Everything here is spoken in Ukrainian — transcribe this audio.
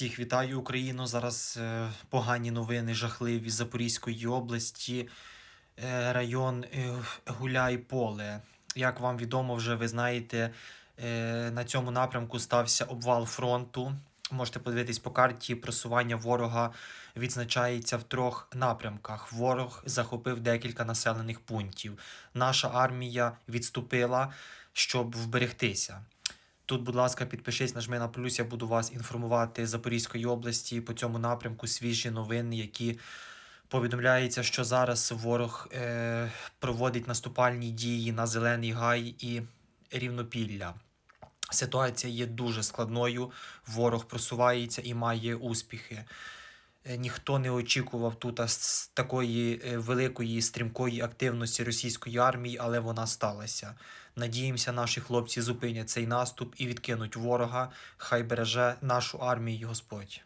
Всіх вітаю Україну. Зараз е, погані новини, жахливі Запорізької області, е, район е, Гуляй Поле. Як вам відомо, вже ви знаєте, на цьому напрямку стався обвал фронту. Можете подивитись по карті. Просування ворога відзначається в трьох напрямках. Ворог захопив декілька населених пунктів. Наша армія відступила, щоб вберегтися. Тут, будь ласка, підпишись, нажми на плюс. Я буду вас інформувати Запорізької області по цьому напрямку свіжі новини, які повідомляються, що зараз ворог е, проводить наступальні дії на Зелений Гай і Рівнопілля. Ситуація є дуже складною. Ворог просувається і має успіхи. Е, Ніхто не очікував тут такої е, великої стрімкої активності російської армії, але вона сталася. Надіємося, наші хлопці зупинять цей наступ і відкинуть ворога. Хай береже нашу армію Господь.